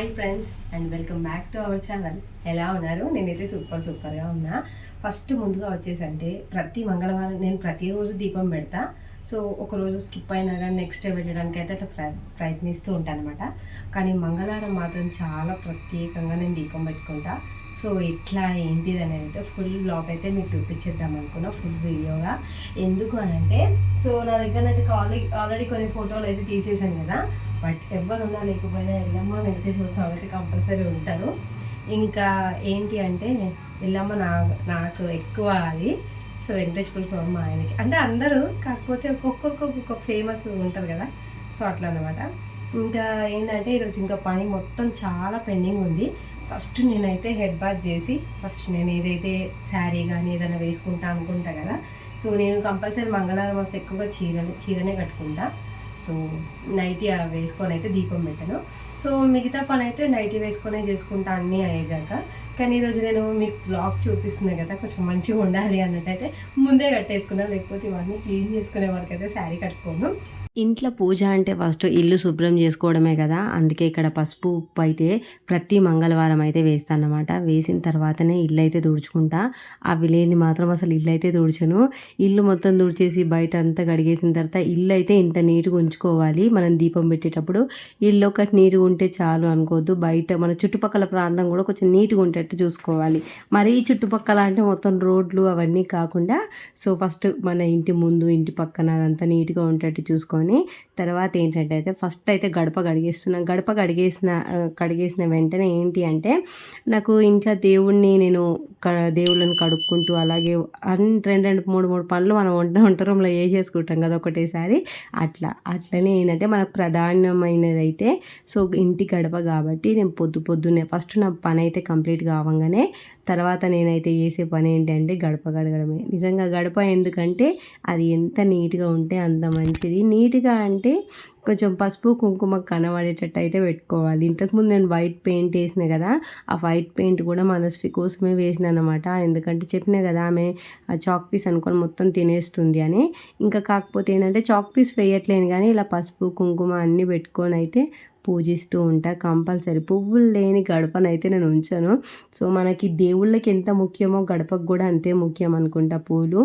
Hi friends and welcome back to our channel. ఎలా ఉన్నారు? నేనైతే సూపర్ సూపర్గా ఉన్నా. ఫస్ట్ ముందుగా వచ్చేసి అంటే ప్రతి మంగళవారం నేను ప్రతిరోజు దీపం పెడతా. సో ఒకరోజు స్కిప్ అయినా కానీ నెక్స్ట్ డే పెట్టడానికి అయితే అట్లా ప్ర ప్రయత్నిస్తూ ఉంటాను అనమాట కానీ మంగళవారం మాత్రం చాలా ప్రత్యేకంగా నేను దీపం పెట్టుకుంటా. సో ఎట్లా ఏంటిది అనేది అయితే ఫుల్ బ్లాగ్ అయితే మీకు చూపించేద్దాం అనుకున్నా ఫుల్ వీడియోగా. ఎందుకు అని అంటే సో నా దగ్గర అయితే ఆల్రెడీ ఆల్రెడీ కొన్ని ఫోటోలు అయితే తీసేసాను కదా. బట్ ఎవరున్నా లేకపోయినా ఎల్లమ్మ వెంకటేశ్వర స్వామి అయితే కంపల్సరీ ఉంటారు. ఇంకా ఏంటి అంటే ఎల్లమ్మ నా నాకు ఎక్కువ అది సో వెంకటేశ్వర స్వామి మా ఆయనకి. అంటే అందరూ కాకపోతే ఒక్కొక్కరికి ఒక్కొక్క ఫేమస్ ఉంటారు కదా. సో అట్లా అనమాట ఇంకా ఏంటంటే ఈరోజు ఇంకా పని మొత్తం చాలా పెండింగ్ ఉంది. ఫస్ట్ నేనైతే హెడ్ బాత్ చేసి ఫస్ట్ నేను ఏదైతే శారీ కానీ ఏదైనా వేసుకుంటా అనుకుంటా కదా. సో నేను కంపల్సరీ మంగళవారం వస్తే ఎక్కువగా చీరలు చీరనే కట్టుకుంటా. సో నైటీ వేసుకొని అయితే దీపం పెట్టను. సో మిగతా పని అయితే నైటీ వేసుకొనే చేసుకుంటా అన్నీ అయ్యేదాకా. కానీ ఈరోజు నేను మీకు బ్లాగ్ చూపిస్తున్నాను కదా కొంచెం మంచిగా ఉండాలి అన్నట్టయితే ముందే కట్టేసుకున్నాను లేకపోతే ఇవన్నీ క్లీన్ చేసుకునే వరకు అయితే శారీ కట్టుకోను. ఇంట్లో పూజ అంటే ఫస్ట్ ఇల్లు శుభ్రం చేసుకోవడమే కదా అందుకే ఇక్కడ పసుపు ఉప్పు అయితే ప్రతి మంగళవారం అయితే వేస్తానమాట వేసిన తర్వాతనే ఇల్లు అయితే తుడుచుకుంటా. అవి లేని మాత్రం అసలు ఇల్లు అయితే తుడిచను. ఇల్లు మొత్తం తుడిచేసి బయట అంతా కడిగేసిన తర్వాత ఇల్లు అయితే ఇంత నీట్గా ఉంచుకోవాలి. మనం దీపం పెట్టేటప్పుడు ఇల్లు ఒకటి నీట్గా ఉంటే చాలు అనుకోవద్దు. బయట మన చుట్టుపక్కల ప్రాంతం కూడా కొంచెం నీట్గా ఉండేటట్టు చూసుకోవాలి? మరీ చుట్టుపక్కల అంటే మొత్తం రోడ్లు అవన్నీ కాకుండా సో ఫస్ట్ మన ఇంటి ముందు ఇంటి పక్కన అదంతా నీట్గా ఉండేటట్టు చూసుకొని తర్వాత ఏంటంటే అయితే ఫస్ట్ అయితే గడప కడిగేస్తున్నా. గడప కడిగేసిన కడిగేసిన వెంటనే ఏంటి అంటే నాకు ఇంట్లో దేవుణ్ణి నేను క దేవుళ్ళని కడుక్కుంటూ అలాగే అన్ని రెండు రెండు మూడు మూడు పనులు మనం వంట వంట రూమ్లో ఏ చేసుకుంటాం కదా ఒకటేసారి. అట్లా. అట్లనే ఏంటంటే మనకు ప్రధానమైనది అయితే సో ఇంటి గడప కాబట్టి నేను పొద్దు పొద్దున్నే ఫస్ట్ నా పని అయితే కంప్లీట్ కావంగానే తర్వాత నేనైతే చేసే పని ఏంటంటే గడప గడగడమే. నిజంగా గడప ఎందుకంటే అది ఎంత నీట్గా ఉంటే అంత మంచిది. నీట్గా అంటే కొంచెం పసుపు కుంకుమ కనబడేటట్టు అయితే పెట్టుకోవాలి. ఇంతకుముందు నేను వైట్ పెయింట్ వేసిన కదా ఆ వైట్ పెయింట్ కూడా మనస్వి కోసమే వేసిన అనమాట ఎందుకంటే చెప్పినా కదా ఆమె ఆ చాక్ పీస్ అనుకొని మొత్తం తినేస్తుంది అని. ఇంకా కాకపోతే ఏంటంటే చాక్ పీస్ వేయట్లేను కానీ ఇలా పసుపు కుంకుమ అన్నీ పెట్టుకొని అయితే పూజిస్తూ ఉంటా. కంపల్సరీ పువ్వులు లేని గడపనైతే నేను ఉంచాను. సో మనకి దేవుళ్ళకి ఎంత ముఖ్యమో గడపకు కూడా అంతే ముఖ్యం అనుకుంటా పూలు.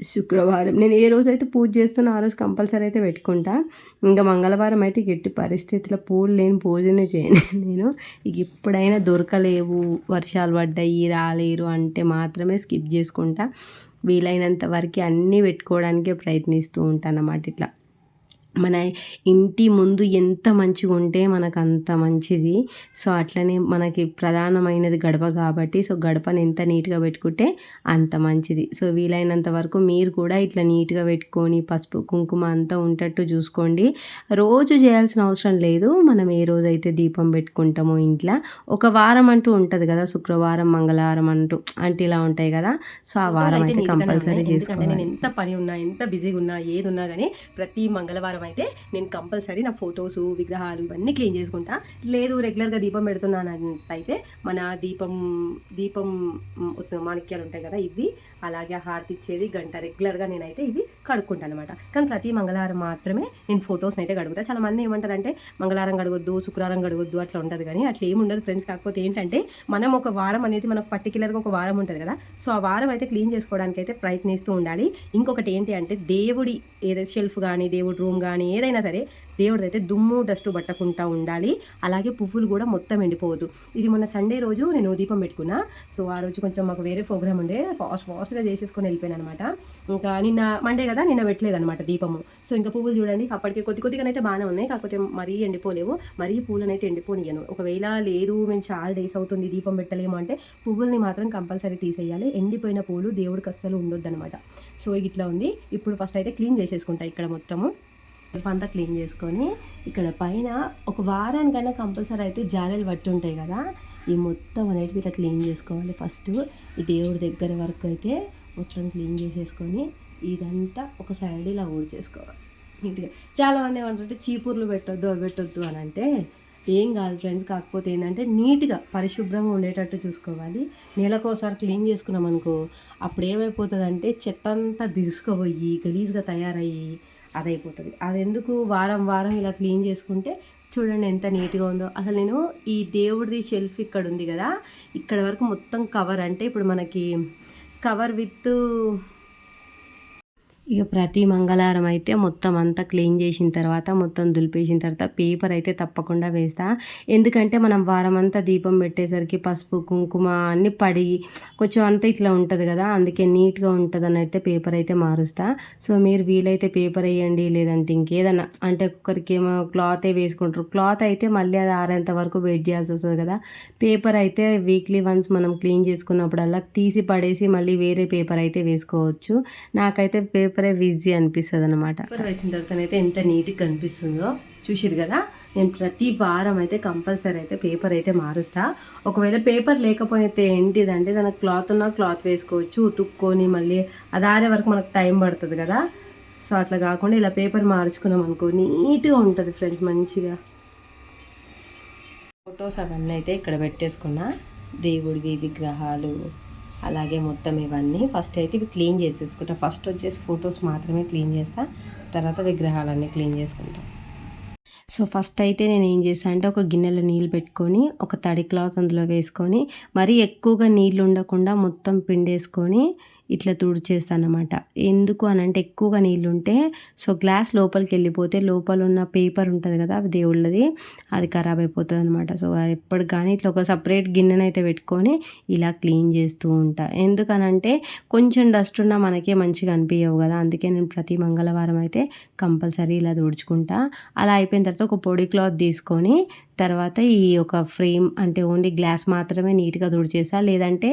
శుక్రవారం నేను ఏ రోజు అయితే పూజ చేస్తున్నా ఆ రోజు కంపల్సరీ అయితే పెట్టుకుంటా. ఇంకా మంగళవారం అయితే గట్టి పరిస్థితుల్లో పూలు లేని పూజనే చేయను నేను. ఇక ఎప్పుడైనా దొరకలేవు వర్షాలు పడ్డాయి రాలేరు అంటే మాత్రమే స్కిప్ చేసుకుంటా. వీలైనంత వరకు అన్నీ పెట్టుకోవడానికే ప్రయత్నిస్తూ ఉంటాను అన్నమాట ఇట్లా. మన ఇంటి ముందు ఎంత మంచిగా ఉంటే మనకు అంత మంచిది. సో అట్లనే మనకి ప్రధానమైనది గడప కాబట్టి సో గడపని ఎంత నీట్గా పెట్టుకుంటే అంత మంచిది. సో వీలైనంత వరకు మీరు కూడా ఇట్లా నీట్గా పెట్టుకొని పసుపు కుంకుమ అంతా ఉంటట్టు చూసుకోండి. రోజు చేయాల్సిన అవసరం లేదు. మనం ఏ రోజైతే దీపం పెట్టుకుంటామో ఇంట్లో ఒక వారం అంటూ ఉంటుంది కదా శుక్రవారం మంగళవారం అంటూ అంటే ఇలా ఉంటాయి కదా. సో ఆ వారం అయితే కంపల్సరీ నేను చేసుకోవాలి. ఎంత పని ఉన్నా ఎంత బిజీగా ఉన్నా ఏది ఉన్నా కానీ ప్రతి మంగళవారం అయితే నేను కంపల్సరీ నా ఫొటోస్ విగ్రహాలు ఇవన్నీ క్లీన్ చేసుకుంటా. లేదు రెగ్యులర్గా దీపం పెడుతున్నాను అయితే మన దీపం దీపం మాణిక్యాలు ఉంటాయి కదా ఇవి. అలాగే హారతి ఇచ్చేది గంట రెగ్యులర్గా నేనైతే ఇవి కడుక్కుంటాను అనమాట కానీ ప్రతి మంగళవారం మాత్రమే నేను ఫొటోస్ని అయితే కడుగుతా. చాలా మంది ఏమంటారంటే మంగళవారం కడగొద్దు శుక్రవారం కడగొద్దు అట్లా ఉంటుంది కానీ అట్లా ఏమి ఉండదు ఫ్రెండ్స్. కాకపోతే ఏంటంటే మనం ఒక వారం అనేది మనకు పర్టికులర్గా ఒక వారం ఉంటుంది కదా. సో ఆ వారం అయితే క్లీన్ చేసుకోవడానికి అయితే ప్రయత్నిస్తూ ఉండాలి. ఇంకొకటి ఏంటి అంటే దేవుడి ఏదైతే షెల్ఫ్ కానీ దేవుడి రూమ్ కానీ ఏదైనా సరే దేవుడిదైతే అయితే దుమ్ము డస్ట్ పట్టకుండా ఉండాలి. అలాగే పువ్వులు కూడా మొత్తం ఎండిపోవద్దు. ఇది మొన్న సండే రోజు నేను దీపం పెట్టుకున్నా. సో ఆ రోజు కొంచెం మాకు వేరే ప్రోగ్రామ్ ఉండే. ఫాస్ట్ ఫాస్ట్గా చేసేసుకొని వెళ్ళిపోయాను అనమాట ఇంకా నిన్న మండే కదా నిన్న పెట్టలేదు అనమాట దీపము. సో ఇంకా పువ్వులు చూడండి. అప్పటికి కొద్ది కొద్దిగానైతే బాగానే ఉన్నాయి. కాకపోతే మరీ ఎండిపోలేవు. మరీ పూలనైతే ఎండిపోనియను ఒకవేళ లేదు మేము చాలా డేస్ అవుతుంది దీపం పెట్టలేము అంటే పువ్వుల్ని మాత్రం కంపల్సరీ తీసేయాలి. ఎండిపోయిన పూలు దేవుడికి అస్సలు ఉండొద్దు అనమాట సో ఇట్లా ఉంది. ఇప్పుడు ఫస్ట్ అయితే క్లీన్ చేసేసుకుంటా ఇక్కడ మొత్తము. అంతా క్లీన్ చేసుకొని ఇక్కడ పైన ఒక వారానికైనా కంపల్సరీ అయితే జాలీలు పట్టి ఉంటాయి కదా. ఈ మొత్తం అనేటివి ఇట్లా క్లీన్ చేసుకోవాలి ఫస్ట్. ఈ దేవుడి దగ్గర వరకు అయితే మొత్తం క్లీన్ చేసేసుకొని ఇదంతా ఒక సైడ్ ఇలా ఊడ్చేసుకోవాలి నీట్గా. చాలామంది ఏమంటారంటే చీపుర్లు పెట్టొద్దు అవి పెట్టొద్దు అని అంటే ఏం కాదు ఫ్రెండ్స్ కాకపోతే ఏంటంటే నీట్గా పరిశుభ్రంగా ఉండేటట్టు చూసుకోవాలి. నెలకోసారి క్లీన్ చేసుకున్నాం అనుకో అప్పుడు ఏమైపోతుందంటే చెత్త అంతా బిగుసుకుపోయి గలీజ్గా తయారయ్యి అదైపోతుంది. అది ఎందుకు వారం వారం ఇలా క్లీన్ చేసుకుంటే చూడండి ఎంత నీట్గా ఉందో. అసలు నేను ఈ దేవుడిది షెల్ఫ్ ఇక్కడ ఉంది కదా ఇక్కడ వరకు మొత్తం కవర్ అంటే ఇప్పుడు మనకి కవర్ విత్ ఇక ప్రతి మంగళవారం అయితే మొత్తం అంతా క్లీన్ చేసిన తర్వాత మొత్తం దులిపేసిన తర్వాత పేపర్ అయితే తప్పకుండా వేస్తా. ఎందుకంటే మనం వారం అంతా దీపం పెట్టేసరికి పసుపు కుంకుమ అన్ని పడి కొంచెం అంతా ఇట్లా ఉంటుంది కదా అందుకే నీట్గా ఉంటుంది అని అయితే పేపర్ అయితే మారుస్తా. సో మీరు వీలైతే పేపర్ వేయండి లేదంటే ఇంకేదన్నా అంటే ఒక్కరికి ఏమో క్లాతే వేసుకుంటారు. క్లాత్ అయితే మళ్ళీ అది ఆరేంత వరకు వెయిట్ చేయాల్సి వస్తుంది కదా. పేపర్ అయితే వీక్లీ వన్స్ మనం క్లీన్ చేసుకున్నప్పుడల్లా తీసి పడేసి మళ్ళీ వేరే పేపర్ అయితే వేసుకోవచ్చు. నాకైతే పేపర్ ఈజీ అనిపిస్తుంది అనమాట పేపర్ వేసిన తర్వాత అయితే ఎంత నీట్గా కనిపిస్తుందో చూసిరు కదా? నేను ప్రతి వారం అయితే కంపల్సరీ అయితే పేపర్ అయితే మారుస్తా. ఒకవేళ పేపర్ లేకపోతే ఏంటిదంటే దానికి క్లాత్ ఉన్న క్లాత్ వేసుకోవచ్చు ఉతుక్కొని మళ్ళీ అది ఆరే వరకు మనకు టైం పడుతుంది కదా? సో అట్లా కాకుండా ఇలా పేపర్ మార్చుకున్నాం అనుకో నీట్గా ఉంటుంది ఫ్రెండ్స్ మంచిగా. ఫొటోస్ అవన్నీ అయితే ఇక్కడ పెట్టేసుకున్నా. దేవుడివి విగ్రహాలు అలాగే మొత్తం ఇవన్నీ ఫస్ట్ అయితే ఇవి క్లీన్ చేసేసుకుంటా. ఫస్ట్ వచ్చేసి ఫొటోస్ మాత్రమే క్లీన్ చేస్తా. తర్వాత విగ్రహాలన్నీ క్లీన్ చేసుకుంటా. సో ఫస్ట్ అయితే నేను ఏం చేశాను అంటే ఒక గిన్నెలో నీళ్ళు పెట్టుకొని ఒక తడి క్లాత్ అందులో వేసుకొని మరీ ఎక్కువగా నీళ్ళు ఉండకుండా మొత్తం పిండేసుకొని ఇట్లా తుడిచేస్తానమాట. అనమాట ఎందుకు అని అంటే ఎక్కువగా నీళ్ళు ఉంటే సో గ్లాస్ లోపలికి వెళ్ళిపోతే లోపల ఉన్న పేపర్ ఉంటుంది కదా అది దేవుళ్ళది అది ఖరాబ్ అయిపోతుంది అనమాట సో ఎప్పుడు కానీ ఇట్లా ఒక సపరేట్ గిన్నెనైతే పెట్టుకొని ఇలా క్లీన్ చేస్తూ ఉంటా. ఎందుకనంటే కొంచెం డస్ట్ ఉన్నా మనకే మంచిగా అనిపించవు కదా అందుకే నేను ప్రతి మంగళవారం అయితే కంపల్సరీ ఇలా తుడుచుకుంటా. అలా అయిపోయిన తర్వాత ఒక పొడి క్లాత్ తీసుకొని తర్వాత ఈ ఒక ఫ్రేమ్ అంటే ఓన్లీ గ్లాస్ మాత్రమే నీట్గా తుడిచేసా లేదంటే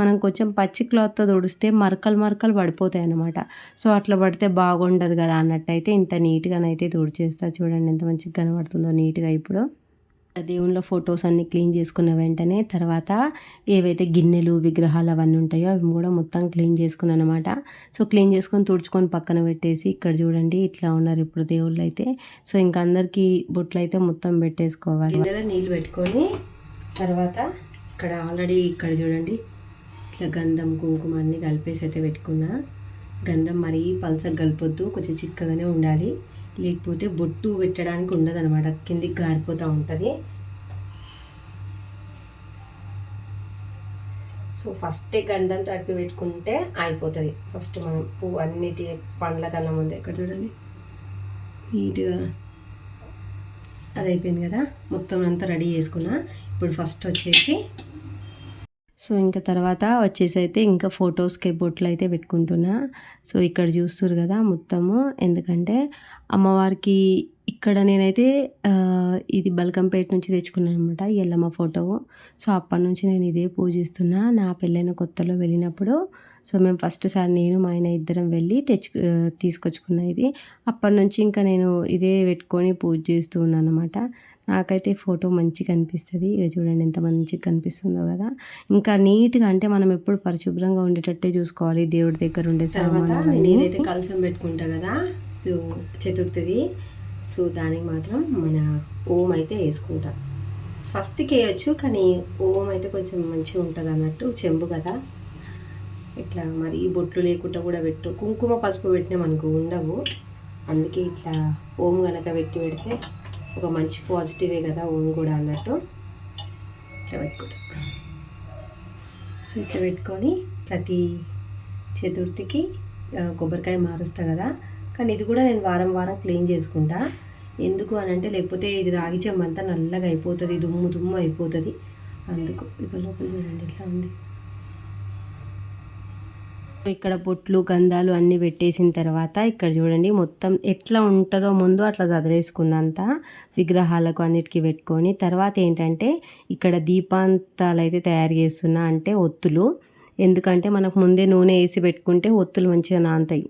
మనం కొంచెం పచ్చి క్లాత్తో తుడిస్తే మరకలు మరకలు పడిపోతాయి అన్నమాట. సో అట్లా పడితే బాగుండదు కదా అన్నట్టయితే ఇంత నీట్గానైతే తుడిచేస్తా. చూడండి ఎంత మంచిగా కనబడుతుందో నీట్గా ఇప్పుడు. దేవుళ్ళ ఫొటోస్ అన్ని క్లీన్ చేసుకున్న వెంటనే తర్వాత ఏవైతే గిన్నెలు విగ్రహాలు అవన్నీ ఉంటాయో అవి కూడా మొత్తం క్లీన్ చేసుకున్నాను అనమాట సో క్లీన్ చేసుకొని తుడుచుకొని పక్కన పెట్టేసి ఇక్కడ చూడండి ఇట్లా ఉన్నారు ఇప్పుడు దేవుళ్ళు అయితే. సో ఇంకా అందరికీ బొట్లు అయితే మొత్తం పెట్టేసుకోవాలి. నీళ్ళు పెట్టుకొని తర్వాత ఇక్కడ ఆల్రెడీ ఇక్కడ చూడండి ఇట్లా గంధం కుంకుమ అన్నీ కలిపేసి అయితే పెట్టుకున్నా. గంధం మరీ పలసగా కలపొద్దు కొంచెం చిక్కగానే ఉండాలి. లేకపోతే బొట్టు పెట్టడానికి ఉండదు అనమాట కిందికి గారిపోతూ ఉంటుంది. సో ఫస్టే గంధం తడిపి పెట్టుకుంటే అయిపోతుంది. ఫస్ట్ మనం పువ్వు అన్నిటి పండ్ల కన్నా ముందు. ఎక్కడ చూడండి? నీట్గా అది అయిపోయింది కదా. మొత్తం అంతా రెడీ చేసుకున్నా. ఇప్పుడు ఫస్ట్ వచ్చేసి సో ఇంకా తర్వాత వచ్చేసి అయితే ఇంకా ఫొటోస్కి బొట్లు అయితే పెట్టుకుంటున్నా. సో ఇక్కడ చూస్తురు కదా మొత్తము. ఎందుకంటే అమ్మవారికి ఇక్కడ నేనైతే ఇది బల్కంపేట నుంచి తెచ్చుకున్నాను అనమాట ఎల్లమ్మ ఫోటో. సో అప్పటి నుంచి నేను ఇదే పూజిస్తున్నా. నా పెళ్ళైన కొత్తలో వెళ్ళినప్పుడు సో మేము ఫస్ట్ సారి నేను మా ఆయన ఇద్దరం వెళ్ళి తెచ్చు తీసుకొచ్చుకున్నా ఇది. అప్పటి నుంచి ఇంకా నేను ఇదే పెట్టుకొని పూజ చేస్తూ ఉన్నాను అనమాట నాకైతే ఫోటో మంచిగా అనిపిస్తుంది ఇక చూడండి ఎంత మంచిగా కనిపిస్తుందో కదా. ఇంకా నీట్గా అంటే మనం ఎప్పుడు పరిశుభ్రంగా ఉండేటట్టే చూసుకోవాలి. దేవుడి దగ్గర ఉండే సామాన్లు నేనైతే కలసం పెట్టుకుంటా కదా. సో చతుర్థిది. సో దానికి మాత్రం మన ఓం అయితే వేసుకుంటా. స్వస్తికి వేయచ్చు కానీ ఓం అయితే కొంచెం మంచిగా ఉంటుంది అన్నట్టు చెంబు కదా. ఇట్లా మరి బొట్లు లేకుండా కూడా పెట్టు. కుంకుమ పసుపు పెట్టినా మనకు ఉండవు. అందుకే ఇట్లా ఓం గనక పెట్టి పెడితే ఒక మంచి పాజిటివే కదా ఓం కూడా అన్నట్టు. ఇట్లా పెట్టుకుంటాం. సో ఇట్లా పెట్టుకొని ప్రతి చతుర్థికి కొబ్బరికాయ మారుస్తా కదా. కానీ ఇది కూడా నేను వారం వారం క్లీన్ చేసుకుంటా. ఎందుకు అని అంటే లేకపోతే ఇది రాగి నల్లగా అయిపోతుంది దుమ్ము దుమ్ము అయిపోతుంది. అందుకు ఇక లోపల చూడండి ఇట్లా ఉంది. ఇక్కడ బొట్లు గంధాలు అన్నీ పెట్టేసిన తర్వాత ఇక్కడ చూడండి మొత్తం ఎట్లా ఉంటుందో ముందు అట్లా చదివేసుకున్నంత విగ్రహాలకు అన్నిటికీ పెట్టుకొని తర్వాత ఏంటంటే ఇక్కడ దీపాంతాలు అయితే తయారు చేస్తున్నా అంటే ఒత్తులు. ఎందుకంటే మనకు ముందే నూనె వేసి పెట్టుకుంటే ఒత్తులు మంచిగా నాంతాయి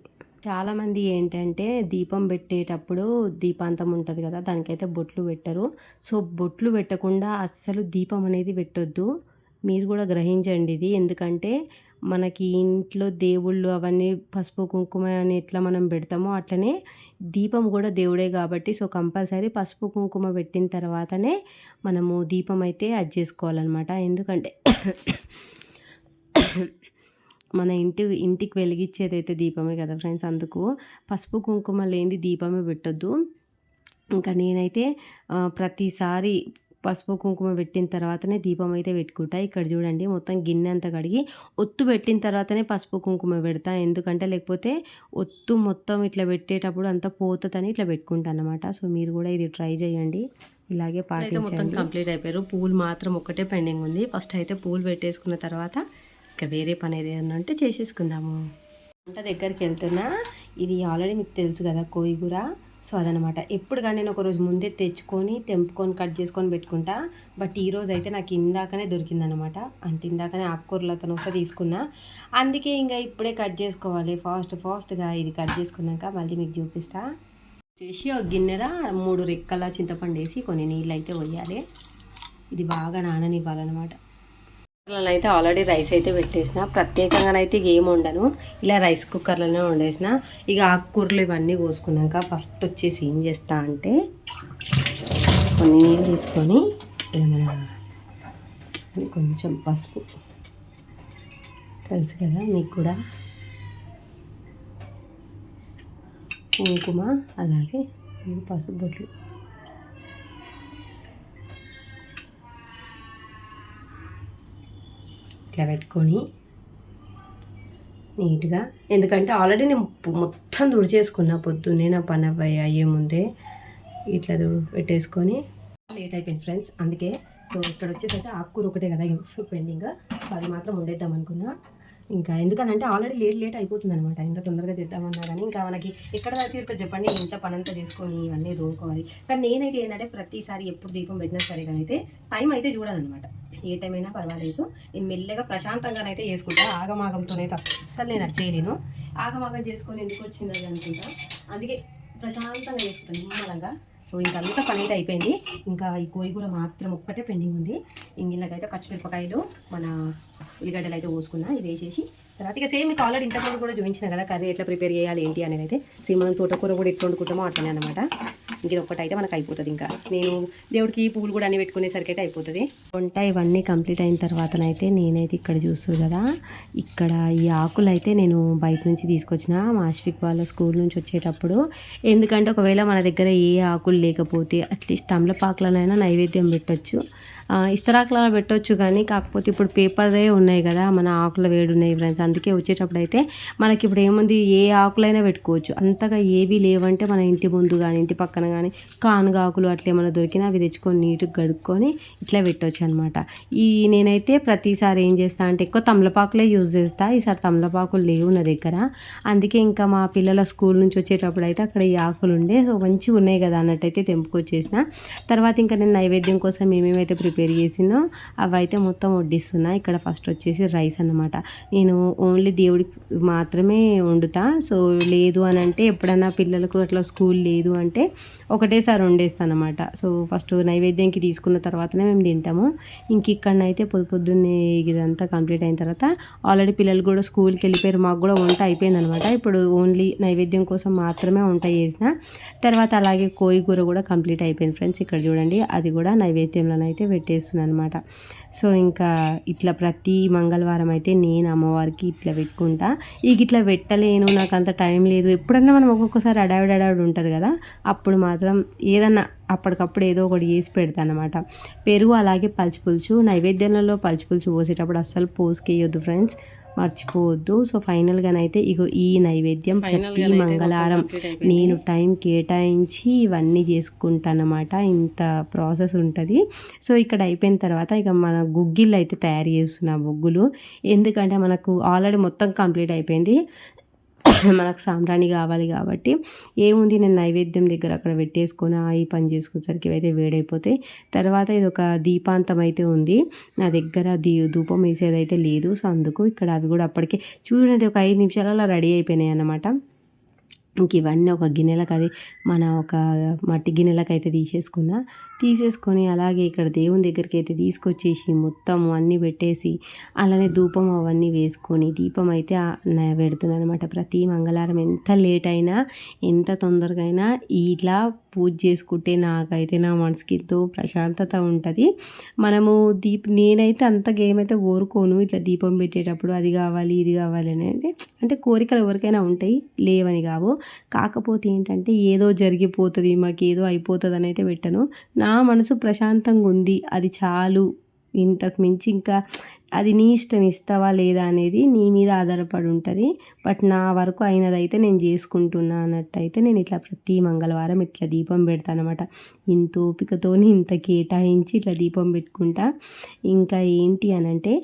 చాలామంది ఏంటంటే దీపం పెట్టేటప్పుడు దీపాంతం ఉంటుంది కదా దానికైతే బొట్లు పెట్టరు. సో బొట్లు పెట్టకుండా అస్సలు దీపం అనేది పెట్టొద్దు. మీరు కూడా గ్రహించండి ఇది. ఎందుకంటే మనకి ఇంట్లో దేవుళ్ళు అవన్నీ పసుపు కుంకుమ అని ఎట్లా మనం పెడతామో అట్లనే దీపం కూడా దేవుడే కాబట్టి సో కంపల్సరీ పసుపు కుంకుమ పెట్టిన తర్వాతనే మనము దీపం అయితే అది చేసుకోవాలన్నమాట. ఎందుకంటే మన ఇంటి ఇంటికి వెలిగించేది అయితే దీపమే కదా ఫ్రెండ్స్. అందుకు పసుపు కుంకుమ లేనిది దీపమే పెట్టొద్దు. ఇంకా నేనైతే ప్రతిసారి పసుపు కుంకుమ పెట్టిన తర్వాతనే దీపం అయితే పెట్టుకుంటా. ఇక్కడ చూడండి మొత్తం గిన్నె అంతా కడిగి ఒత్తు పెట్టిన తర్వాతనే పసుపు కుంకుమ పెడతా. ఎందుకంటే లేకపోతే ఒత్తు మొత్తం ఇట్లా పెట్టేటప్పుడు అంతా పోతుందని ఇట్లా పెట్టుకుంటా అనమాట సో మీరు కూడా ఇది ట్రై చేయండి. ఇలాగే పాటైతే మొత్తం కంప్లీట్ అయిపోయారు. పూలు మాత్రం ఒక్కటే పెండింగ్ ఉంది. ఫస్ట్ అయితే పూలు పెట్టేసుకున్న తర్వాత ఇంకా వేరే పని ఏదైనా అంటే చేసేసుకుందాము. వంట దగ్గరికి వెళ్తున్నా. ఇది ఆల్రెడీ మీకు తెలుసు కదా కోయిగూర సో అదనమాట. ఎప్పుడు కానీ నేను ఒకరోజు ముందే తెచ్చుకొని తెంపుకొని కట్ చేసుకొని పెట్టుకుంటా. బట్ ఈరోజు అయితే నాకు ఇందాకనే దొరికిందనమాట. అంటే ఇందాకనే ఆకుకూరలు అతను వస్తే తీసుకున్నా. అందుకే ఇంకా ఇప్పుడే కట్ చేసుకోవాలి. ఫాస్ట్ ఫాస్ట్గా ఇది కట్ చేసుకున్నాక మళ్ళీ మీకు చూపిస్తా. చేసి ఒక గిన్నెర మూడు రెక్కల చింతపండు వేసి కొన్ని నీళ్ళు అయితే పోయాలి ఇది బాగా నాననివ్వాలన్నమాట కుక్కర్లలో అయితే ఆల్రెడీ రైస్ అయితే పెట్టేసిన. ప్రత్యేకంగానైతే ఇక ఏం వండను. ఇలా రైస్ కుక్కర్లోనే వండేసిన. ఇక ఆకుకూరలు ఇవన్నీ కోసుకున్నాక ఫస్ట్ వచ్చేసి ఏం చేస్తా అంటే కొన్ని నీళ్ళు తీసుకొని కొంచెం పసుపు. తెలుసు కదా మీకు కూడా? కుంకుమ అలాగే పసుపు బొట్లు. ఇట్లా పెట్టుకొని నీట్గా. ఎందుకంటే ఆల్రెడీ నేను మొత్తం మొత్తం తుడిచేసుకున్నా పొద్దున్నే నా పని అయ్యే ముందే ఇట్లా తుడు పెట్టేసుకొని లేట్ అయిపోయింది ఫ్రెండ్స్. అందుకే సో ఇక్కడ వచ్చేసరికి ఆకుకూర ఒకటే కదా పెండింగ్ సో అది మాత్రం వండేద్దాం అనుకున్నా. ఇంకా ఎందుకనంటే ఆల్రెడీ లేట్ లేట్ అయిపోతుంది అనమాట ఇంత తొందరగా చేద్దామన్నా కానీ ఇంకా మనకి ఎక్కడ తీరుతుంది చెప్పండి. ఇంత పనంతా చేసుకొని ఇవన్నీ దూరుకోవాలి కానీ నేనైతే ఏంటంటే ప్రతిసారి ఎప్పుడు దీపం పెట్టినా సరే కానీ అయితే టైం అయితే చూడాలన్నమాట ఏ టైం అయినా పర్వాలేదు. నేను మెల్లగా ప్రశాంతంగానైతే చేసుకుంటా. ఆగమాగంతోనైతే అస్సలు నేను చేయలేను. ఆగమాగం చేసుకొని ఎందుకు వచ్చింది అనుకుంటా? అందుకే ప్రశాంతంగా చేసుకుంటాను నిమ్మలంగా. సో ఇంకా అంతా పని అయితే అయిపోయింది. ఇంకా ఈ కోయిగూర మాత్రం ఒక్కటే పెండింగ్ ఉంది. ఇంగిళ్ళకైతే పచ్చిమిరపకాయలు మన ఉల్లిగడ్డలు అయితే పోసుకున్నా ఇది వేసేసి తర్వాత ఇక సేమ్ మీకు ఆల్రెడీ ఇంతకుముందు కూడా చూపించిన కదా కర్రీ ఎట్లా ప్రిపేర్ చేయాలి ఏంటి అనేది అయితే. సేమ్ మనం తోటకూర కూడా ఎట్లా వండుకుంటామో అట్లనే అనమాట ఇంక ఒక్కటి అయితే మనకు అయిపోతుంది ఇంకా. నేను దేవుడికి పువ్వులు కూడా అన్ని పెట్టుకునేసరికి అయితే అయిపోతుంది. వంట ఇవన్నీ కంప్లీట్ అయిన తర్వాతనైతే నేనైతే ఇక్కడ చూస్తుంది కదా. ఇక్కడ ఈ ఆకులు అయితే నేను బయట నుంచి తీసుకొచ్చిన మా వాళ్ళ స్కూల్ నుంచి వచ్చేటప్పుడు. ఎందుకంటే ఒకవేళ మన దగ్గర ఏ ఆకులు లేకపోతే అట్లీస్ట్ తమలపాకులనైనా నైవేద్యం పెట్టచ్చు. ఇస్తరాకులలో పెట్టవచ్చు కానీ కాకపోతే ఇప్పుడు పేపరే ఉన్నాయి కదా మన ఆకులు వేడి ఉన్నాయి ఫ్రెండ్స్ అందుకే వచ్చేటప్పుడు అయితే మనకి ఇప్పుడు ఏముంది ఏ ఆకులైనా పెట్టుకోవచ్చు. అంతగా ఏవి లేవంటే మన ఇంటి ముందు కానీ ఇంటి పక్కన కానీ కానుగ ఆకులు అట్లా ఏమైనా దొరికినా అవి తెచ్చుకొని నీట్గా గడుక్కొని ఇట్లా పెట్టవచ్చు అనమాట ఈ నేనైతే ప్రతిసారి ఏం చేస్తా అంటే ఎక్కువ తమలపాకులే యూజ్ చేస్తా. ఈసారి తమలపాకులు లేవు నా దగ్గర. అందుకే ఇంకా మా పిల్లల స్కూల్ నుంచి వచ్చేటప్పుడు అయితే అక్కడ ఈ ఆకులు ఉండే సో మంచిగా ఉన్నాయి కదా అన్నట్టయితే తెంపుకొచ్చేసిన. తర్వాత ఇంకా నేను నైవేద్యం కోసం ఏమేమైతే ప్రిపేర్ చేసినో అవైతే మొత్తం వడ్డిస్తున్నా. ఇక్కడ ఫస్ట్ వచ్చేసి రైస్ అన్నమాట. నేను ఓన్లీ దేవుడికి మాత్రమే వండుతా. సో లేదు అని అంటే ఎప్పుడన్నా పిల్లలకు అట్లా స్కూల్ లేదు అంటే ఒకటేసారి వండేస్తాను అనమాట సో ఫస్ట్ నైవేద్యంకి తీసుకున్న తర్వాతనే మేము తింటాము. ఇంక ఇక్కడనైతే పొద్దు పొద్దున్నే ఇదంతా కంప్లీట్ అయిన తర్వాత ఆల్రెడీ పిల్లలు కూడా స్కూల్కి వెళ్ళిపోయారు. మాకు కూడా వంట అయిపోయింది అనమాట ఇప్పుడు ఓన్లీ నైవేద్యం కోసం మాత్రమే వంట చేసిన. తర్వాత అలాగే కోయి కూర కూడా కంప్లీట్ అయిపోయింది. ఫ్రెండ్స్ ఇక్కడ చూడండి. అది కూడా నైవేద్యంలోనైతే పెట్టేస్తున్నాను అనమాట సో ఇంకా ఇట్లా ప్రతి మంగళవారం అయితే నేను అమ్మవారికి ఇట్లా పెట్టుకుంటా. ఇక ఇట్లా పెట్టలేను నాకు అంత టైం లేదు. ఎప్పుడన్నా మనం ఒక్కొక్కసారి అడావిడి అడావిడి ఉంటుంది కదా అప్పుడు మాత్రం ఏదన్నా అప్పటికప్పుడు ఏదో ఒకటి చేసి పెడతాను అనమాట పెరుగు అలాగే పలుచు పులుచు నైవేద్యంలో పలుచు పులుచు పోసేటప్పుడు అస్సలు పోసుకేయొద్దు ఫ్రెండ్స్. మర్చిపోవద్దు. సో ఫైనల్గానైతే ఇగో ఈ నైవేద్యం ప్రతి మంగళవారం నేను టైం కేటాయించి ఇవన్నీ చేసుకుంటానమాట. ఇంత ప్రాసెస్ ఉంటుంది. సో ఇక్కడ అయిపోయిన తర్వాత ఇక మన గుగ్గిళ్ళు అయితే తయారు చేస్తున్నా బొగ్గులు. ఎందుకంటే మనకు ఆల్రెడీ మొత్తం కంప్లీట్ అయిపోయింది. మనకు సాంబ్రాణి కావాలి కాబట్టి ఏముంది నేను నైవేద్యం దగ్గర అక్కడ పెట్టేసుకొని ఆ ఈ పని చేసుకునేసరికి అయితే వేడైపోతాయి. తర్వాత ఇది ఒక దీపాంతం అయితే ఉంది. నా దగ్గర దీ ధూపం వేసేది అయితే లేదు. సో అందుకు ఇక్కడ అవి కూడా అప్పటికే చూడండి ఒక ఐదు నిమిషాలలో రెడీ అయిపోయినాయి అన్నమాట. ఇంక ఇవన్నీ ఒక గిన్నెలకు అది మన ఒక మట్టి గిన్నెలకు అయితే తీసేసుకున్నా. తీసేసుకొని అలాగే ఇక్కడ దేవుని దగ్గరికి అయితే తీసుకొచ్చేసి మొత్తం అన్నీ పెట్టేసి అలానే ధూపం అవన్నీ వేసుకొని దీపం అయితే పెడుతున్నాను అనమాట ప్రతి మంగళవారం ఎంత లేట్ అయినా ఎంత తొందరగా అయినా ఇట్లా పూజ చేసుకుంటే నాకైతే నా మనసుకి ఎంతో ప్రశాంతత ఉంటుంది. మనము దీప్ నేనైతే అంతగా ఏమైతే కోరుకోను ఇట్లా దీపం పెట్టేటప్పుడు అది కావాలి ఇది కావాలి అని అంటే అంటే కోరికలు ఎవరికైనా ఉంటాయి లేవని కావు. కాకపోతే ఏంటంటే ఏదో జరిగిపోతుంది మాకు ఏదో అయిపోతుంది అని అయితే పెట్టను. నా మనసు ప్రశాంతంగా ఉంది అది చాలు. ఇంతకు మించి ఇంకా అది నీ ఇష్టం ఇస్తావా లేదా అనేది నీ మీద ఆధారపడి ఉంటుంది. బట్ నా వరకు అయినదైతే నేను చేసుకుంటున్నా అన్నట్టయితే నేను ఇట్లా ప్రతి మంగళవారం ఇట్లా దీపం పెడతాను అనమాట ఇంత ఓపికతోని ఇంత కేటాయించి ఇట్లా దీపం పెట్టుకుంటా. ఇంకా ఏంటి అని అంటే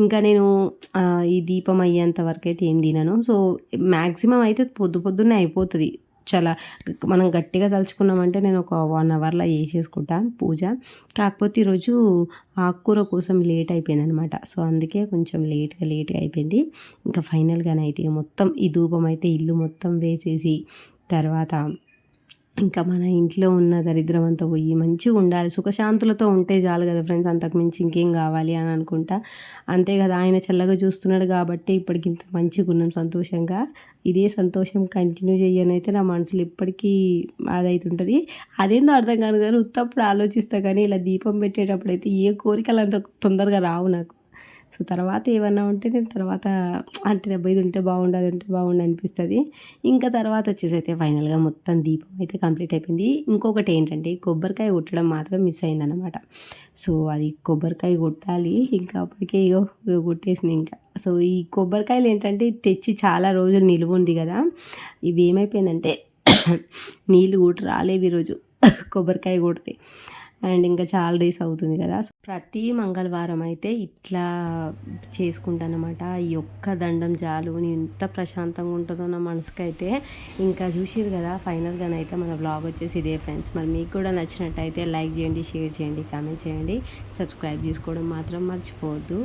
ఇంకా నేను ఈ దీపం అయ్యేంత వరకు అయితే ఏం తినను. సో మ్యాక్సిమం అయితే పొద్దు పొద్దున్నే అయిపోతుంది. చాలా మనం గట్టిగా తలుచుకున్నామంటే నేను ఒక వన్ అవర్లో వేసేసుకుంటా పూజ. కాకపోతే ఈరోజు ఆకుకూర కోసం లేట్ అయిపోయింది అనమాట సో అందుకే కొంచెం లేట్గా లేట్గా అయిపోయింది. ఇంకా ఫైనల్గానైతే మొత్తం ఈ ధూపం అయితే ఇల్లు మొత్తం వేసేసి తర్వాత ఇంకా మన ఇంట్లో ఉన్న దరిద్రం అంతా పోయి మంచిగా ఉండాలి సుఖశాంతులతో ఉంటే చాలు కదా ఫ్రెండ్స్ అంతకు మించి ఇంకేం కావాలి అని అనుకుంటా. అంతే కదా ఆయన చల్లగా చూస్తున్నాడు కాబట్టి ఇప్పటికి ఇంత మంచిగా ఉన్నాం సంతోషంగా. ఇదే సంతోషం కంటిన్యూ చేయని అయితే నా మనసులో ఇప్పటికీ అదైతుంటుంది. అదేందో అర్థం కాదు కానీ ఉత్తప్పుడు ఆలోచిస్తా కానీ ఇలా దీపం పెట్టేటప్పుడు అయితే ఏ కోరికలు అంత తొందరగా రావు నాకు. సో తర్వాత ఏమన్నా ఉంటే నేను తర్వాత అంటే డబ్బు ఇది ఉంటే బాగుండదు అది ఉంటే బాగుండు అనిపిస్తుంది. ఇంకా తర్వాత వచ్చేసి అయితే ఫైనల్గా మొత్తం దీపం అయితే కంప్లీట్ అయిపోయింది. ఇంకొకటి ఏంటంటే కొబ్బరికాయ కొట్టడం మాత్రం మిస్ అయిందనమాట సో అది కొబ్బరికాయ కొట్టాలి ఇంకా అప్పటికే ఇగో ఇగో కొట్టేసింది ఇంకా. సో ఈ కొబ్బరికాయలు ఏంటంటే తెచ్చి చాలా రోజులు నిలువ ఉంది కదా ఇవి ఏమైపోయిందంటే నీళ్ళు కూడా రాలేవు ఈరోజు కొబ్బరికాయ కొడితే. అండ్ ఇంకా చాలా డేస్ అవుతుంది కదా. ప్రతి మంగళవారం అయితే ఇట్లా చేసుకుంటానమాట ఈ ఒక్క దండం చాలు. నేను ఎంత ప్రశాంతంగా ఉంటుందో నా మనసుకి అయితే ఇంకా చూసిరు కదా ఫైనల్గానైతే మన బ్లాగ్ వచ్చేసి ఇదే ఫ్రెండ్స్. మరి మీకు కూడా నచ్చినట్టయితే లైక్ చేయండి షేర్ చేయండి కామెంట్ చేయండి. సబ్స్క్రైబ్ చేసుకోవడం మాత్రం మర్చిపోవద్దు.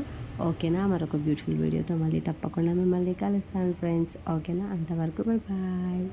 ఓకేనా? మరొక బ్యూటిఫుల్ వీడియోతో మళ్ళీ తప్పకుండా మిమ్మల్ని కలుస్తాను ఫ్రెండ్స్. ఓకేనా? అంతవరకు బాయ్ బాయ్